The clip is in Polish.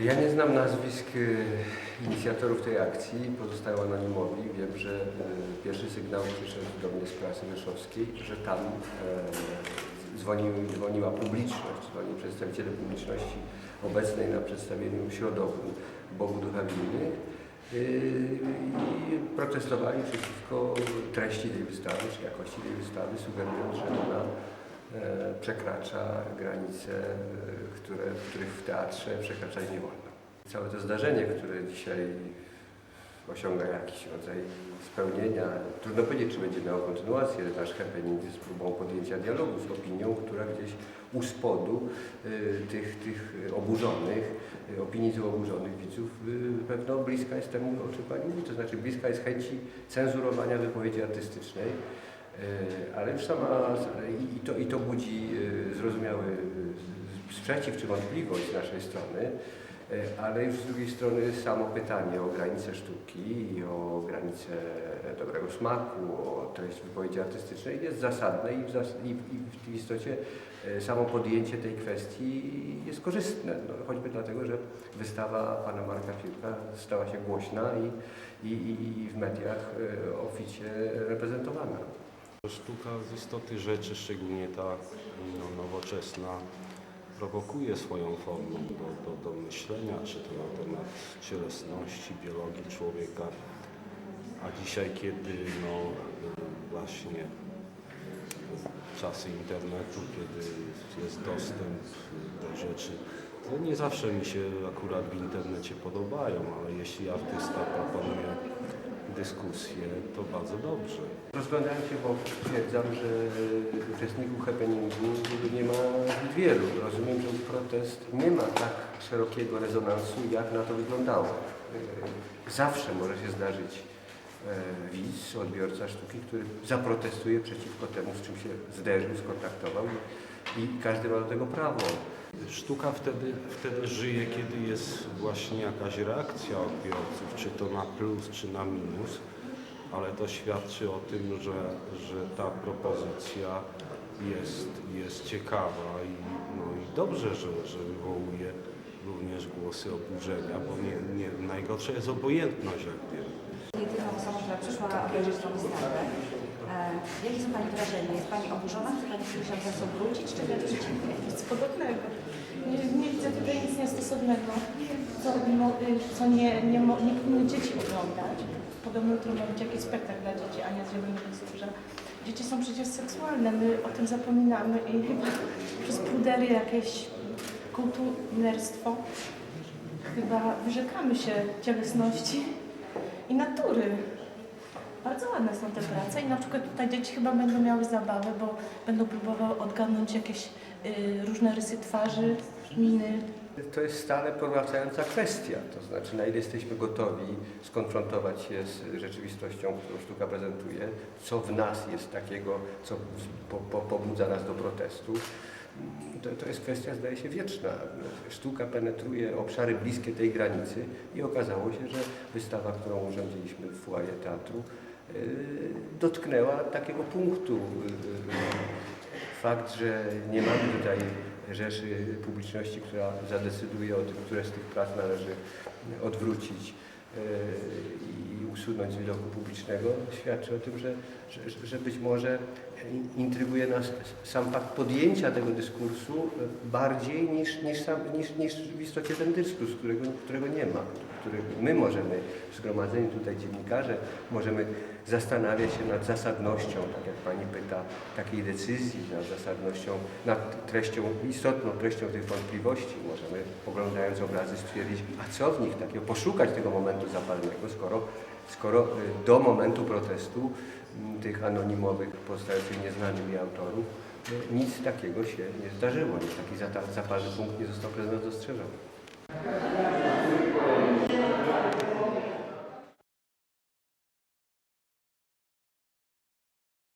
Ja nie znam nazwisk y, inicjatorów tej akcji, pozostają anonimowi. Wiem, że y, pierwszy sygnał przyszedł do mnie z prasy rzeszowskiej, że tam e, dzwonił, dzwoniła publiczność, dzwonili przedstawiciele publiczności obecnej na przedstawieniu środowym Bogu Ducha Winnych y, i protestowali przeciwko treści tej wystawy, czy jakości tej wystawy, sugerując, że ona przekracza granice, e, które, których w teatrze przekraczać nie wolno. Całe to zdarzenie, które dzisiaj osiąga jakiś rodzaj spełnienia, trudno powiedzieć, czy będzie miało kontynuację. Nasz happening jest próbą podjęcia dialogu z opinią, która gdzieś u spodu y, tych, tych oburzonych, opinii tych oburzonych widzów pewno bliska jest temu, o czym Pani mówi, to znaczy bliska jest chęci cenzurowania wypowiedzi artystycznej. E, Ale już i- to, i to budzi e, zrozumiały e, sprzeciw czy wątpliwość z naszej strony, ale już z drugiej strony samo pytanie o granice sztuki i o granice dobrego smaku, o treść wypowiedzi artystycznej jest zasadne i w, zas- i, i w istocie samo podjęcie tej kwestii jest korzystne, no, choćby dlatego, że wystawa pana Marka Firka stała się głośna i, i, i, w mediach oficie reprezentowana. Sztuka z istoty rzeczy, szczególnie ta no, nowoczesna, prowokuje swoją formą do, do, do myślenia, czy to na temat cielesności, biologii człowieka. A dzisiaj, kiedy no, właśnie czasy internetu, kiedy jest dostęp do rzeczy, to nie zawsze mi się akurat w internecie podobają, ale jeśli artysta proponuje dyskusję, to bardzo dobrze. Rozglądając się wokół, stwierdzam, że uczestników happeningu nie ma zbyt wielu. Rozumiem, że protest nie ma tak szerokiego rezonansu, jak na to wyglądało. E, Zawsze może się zdarzyć e, widz, odbiorca sztuki, który zaprotestuje przeciwko temu, z czym się zderzył, skontaktował i każdy ma do tego prawo. Sztuka wtedy, wtedy żyje, kiedy jest właśnie jakaś reakcja odbiorców, czy to na plus, czy na minus, ale to świadczy o tym, że, że ta propozycja jest, jest ciekawa i, no i dobrze, że, że wywołuje również głosy oburzenia, bo nie, nie, najgorsza jest obojętność, jak wiem. jedyną osobą, która przyszła obejrzeć tą wystawę. E, jakie są Pani wrażenia? Jest Pani oburzona? Chce Pani razu wrócić, czy wręcz podobnego. Nie, nie widzę tutaj nic niestosownego, co, y, co nie, nie, mo- nie powinny dzieci oglądać. Podobno ma być jakiś spektakl dla dzieci, Ania z Zielonego Wzgórza. Dzieci są przecież seksualne, my o tym zapominamy i chyba przez puderię jakieś kulturnerstwo chyba wyrzekamy się cielesności i natury. Bardzo ładne są te prace i na przykład tutaj dzieci chyba będą miały zabawę, bo będą próbowały odgadnąć jakieś y, różne rysy twarzy, miny. To jest stale powracająca kwestia, to znaczy na ile jesteśmy gotowi skonfrontować się z rzeczywistością, którą sztuka prezentuje, co w nas jest takiego, co po, po, pobudza nas do protestu. To, to jest kwestia, zdaje się, wieczna. Sztuka penetruje obszary bliskie tej granicy i okazało się, że wystawa, którą urządziliśmy w foyer teatru, dotknęła takiego punktu. Yy, Fakt, że nie mamy tutaj rzeszy publiczności, która zadecyduje o tym, które z tych prac należy odwrócić yy, i usunąć z widoku publicznego, świadczy o tym, że, że, że być może intryguje nas sam fakt podjęcia tego dyskursu bardziej niż, niż, sam, niż, niż w istocie ten dyskurs, którego, którego nie ma, którego my możemy, zgromadzeni tutaj dziennikarze, możemy zastanawiać się nad zasadnością, tak jak Pani pyta, takiej decyzji, nad zasadnością, nad treścią, istotną treścią tych wątpliwości. Możemy, oglądając obrazy, stwierdzić, a co w nich takiego, poszukać tego momentu zapalnego, skoro, skoro y, do momentu protestu m, tych anonimowych, pozostających nieznanymi autorów, y, nic takiego się nie zdarzyło, taki zapalny punkt nie został przez nas dostrzeżony.